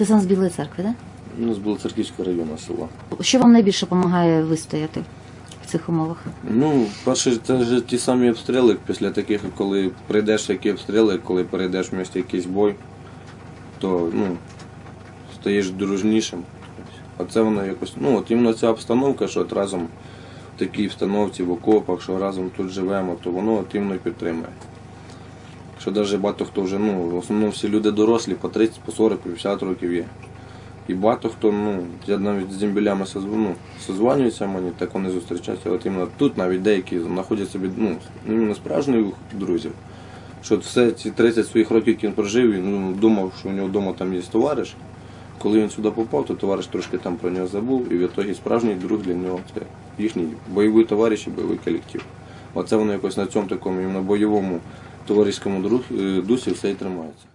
Ти сам з Білої церкви, так? Ну, з Білоцерківського району села. Що вам найбільше допомагає вистояти в цих умовах? Ну, перше, це ж ті самі обстріли після таких, коли прийдеш які обстріли, коли перейдеш в місті якийсь бой, то ну, стаєш дружнішим. Оце воно якось, ну от іменно ця обстановка, що от разом в такій обстановці, в окопах, що разом тут живемо, то воно от іменно підтримує. Що навіть багато хто вже, ну, в основному всі люди дорослі, по 30, по 40, по 50 років є. І багато хто, ну, я навіть з дембілями созв- ну, созванюються мені, так вони зустрічаються. От іменно тут навіть деякі знаходять собі ну, іменно справжніх друзів. Що все ці 30 своїх років, він прожив, він ну, думав, що у нього вдома там є товариш. Коли він сюди попав, то товариш трошки там про нього забув, і в ітогі справжній друг для нього це їхній бойовий товариш і бойовий колектив. Оце воно якось на цьому такому іменно бойовому товариському е, дусі все і тримається.